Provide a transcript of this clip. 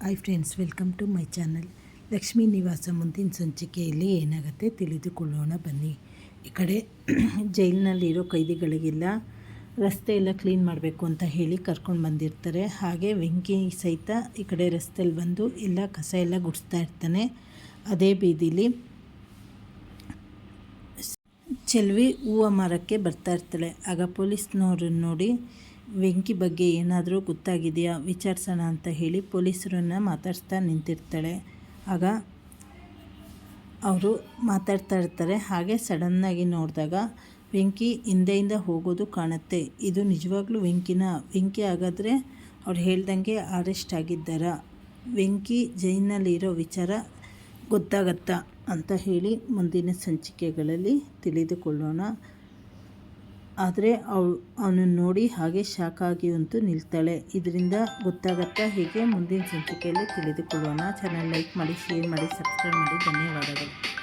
Hi friends welcome to my channel Lakshmi Nivasa ಮುಂದಿನ ಸಂಚಿಕೆಯಲ್ಲಿ ಏನಾಗುತ್ತೆ ತಿಳಿದುಕೊಳ್ಳೋಣ ಬನ್ನಿ ಈ ಕಡೆ ಜೈಲಿನಲ್ಲಿರೋ ಕೈದಿಗಳಿಗೆಲ್ಲ ರಸ್ತೆ ಎಲ್ಲ ಕ್ಲೀನ್ ಮಾಡಬೇಕು ಅಂತ ಹೇಳಿ ಕರ್ಕೊಂಡು ಬಂದಿರ್ತಾರೆ. ಹಾಗೆ ವೆಂಕಿ ಸಹಿತ ಈ ಕಡೆ ರಸ್ತೆಯಲ್ಲಿ ಬಂದು ಎಲ್ಲ ಕಸ ಎಲ್ಲ ಗುಡಿಸ್ತಾ ಇರ್ತಾನೆ. ಅದೇ ಬೀದಿಲಿ ಚೆಲ್ವಿ ಹೂವು ಮಾರಕ್ಕೆ ಬರ್ತಾ ಇರ್ತಾಳೆ. ಆಗ ಪೊಲೀಸ್ನವ್ರನ್ನ ನೋಡಿ ವೆಂಕಿ ಬಗ್ಗೆ ಏನಾದರೂ ಗೊತ್ತಾಗಿದೆಯಾ? ವಿಚಾರಿಸೋಣ ಅಂತ ಹೇಳಿ ಪೊಲೀಸರನ್ನ ಮಾತಾಡ್ತಾ ನಿಂತಿರ್ತಾಳೆ. ಆಗ ಅವರು ಮಾತಾಡ್ತಾ ಇರ್ತಾರೆ. ಹಾಗೆ ಸಡನ್ನಾಗಿ ನೋಡಿದಾಗ ವೆಂಕಿ ಹಿಂದೆಯಿಂದ ಹೋಗೋದು ಕಾಣುತ್ತೆ. ಇದು ನಿಜವಾಗ್ಲೂ ವೆಂಕಿನ, ವೆಂಕಿ ಹಾಗಾದರೆ ಅವ್ರು ಹೇಳ್ದಂಗೆ ಅರೆಸ್ಟ್ ಆಗಿದ್ದಾರಾ. ವೆಂಕಿ ಜೈನಲ್ಲಿರೋ ವಿಚಾರ ಗೊತ್ತಾಗತ್ತಾ ಅಂತ ಹೇಳಿ ಮುಂದಿನ ಸಂಚಿಕೆಗಳಲ್ಲಿ ತಿಳಿದುಕೊಳ್ಳೋಣ. ಆದರೆ ಅವಳು ಅವನನ್ನು ನೋಡಿ ಹಾಗೆ ಶಾಕ್ ಅಂತೂ ನಿಲ್ತಾಳೆ. ಇದರಿಂದ ಗೊತ್ತಾಗತ್ತಾ ಹೀಗೆ ಮುಂದಿನ ಸಂಚಿಕೆಯಲ್ಲಿ ತಿಳಿದುಕೊಳ್ಳೋಣ. ಚಾನಲ್ ಲೈಕ್ ಮಾಡಿ ಶೇರ್ ಮಾಡಿ ಸಬ್ಸ್ಕ್ರೈಬ್ ಮಾಡಿ. ಧನ್ಯವಾದಗಳು.